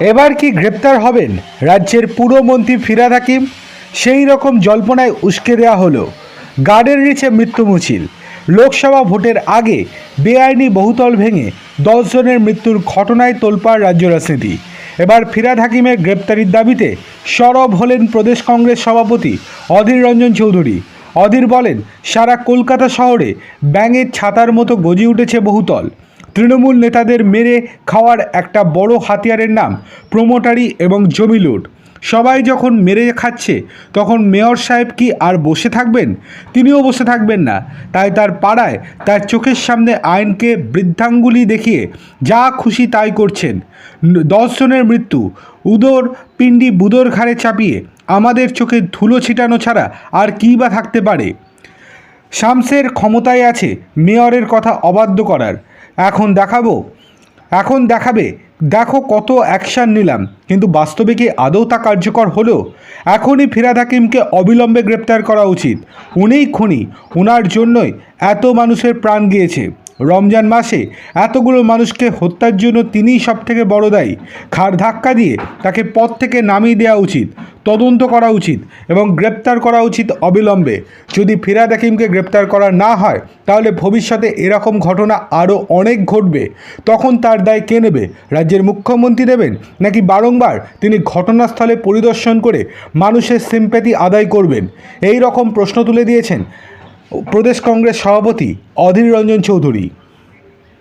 এবার কি গ্রেপ্তার হবেন? রাজ্যের পুরমন্ত্রী ফিরাদ হাকিম? সেই রকম জল্পনায় উস্কে দেওয়া হলো। গার্ডের নিচে মৃত্যু মিছিল। লোকসভা ভোটের আগে বেআইনি বহুতল ভেঙে দশজনের মৃত্যুর ঘটনায় তোলপাড় রাজ্য রাজনীতি। এবার ফিরাদ হাকিমের গ্রেপ্তারির দাবিতে সরব হলেন প্রদেশ কংগ্রেস সভাপতি অধীর রঞ্জন চৌধুরী। অধীর বলেন, সারা কলকাতা শহরে ব্যাঙের ছাতার মতো গজি উঠেছে বহুতল। তৃণমূল নেতাদের মেরে খাওয়ার একটা বড় হাতিয়ারের নাম প্রোমোটারি এবং জমি লুট। সবাই যখন মেরে খাচ্ছে, তখন মেয়র সাহেব কি আর বসে থাকবেন? তিনিও বসে থাকবেন না। তাই তার পাড়ায় তার চোখের সামনে আইনকে বৃদ্ধাঙ্গুলি দেখিয়ে যা খুশি তাই করছেন। দশজনের মৃত্যু। উদর পিণ্ডি বুদর ঘাড়ে চাপিয়ে আমাদের চোখে ধুলো ছিটানো ছাড়া আর কী বা থাকতে পারে? শামসের ক্ষমতায় আছে মেয়রের কথা অবাধ্য করার। এখন দেখাবো। এখন দেখাবে। দেখো কত অ্যাকশান নিলাম। কিন্তু বাস্তবে কি আদৌ তা কার্যকর হলো? এখনই ফিরাদ হাকিমকে অবিলম্বে গ্রেপ্তার করা উচিত। উনিই খুনি। ওনার জন্যই এত মানুষের প্রাণ গিয়েছে। রমজান মাসে এতগুলো মানুষকে হত্যার জন্য তিনিই সব থেকে বড় দায়ী। ঘাড় ধাক্কা দিয়ে তাকে পথ থেকে নামিয়ে দেওয়া উচিত, তদন্ত করা উচিত এবং গ্রেপ্তার করা উচিত অবিলম্বে। যদি ফিরাদ হাকিমকে গ্রেপ্তার করা না হয়, তাহলে ভবিষ্যতে এরকম ঘটনা আরও অনেক ঘটবে। তখন তার দায় কে নেবে? রাজ্যের মুখ্যমন্ত্রী নেবেন? নাকি বারংবার তিনি ঘটনাস্থলে পরিদর্শন করে মানুষের সিম্প্যাথি আদায় করবেন? এই রকম প্রশ্ন তুলে দিয়েছেন প্রদেশ কংগ্রেস সভাপতি অধীর রঞ্জন চৌধুরী।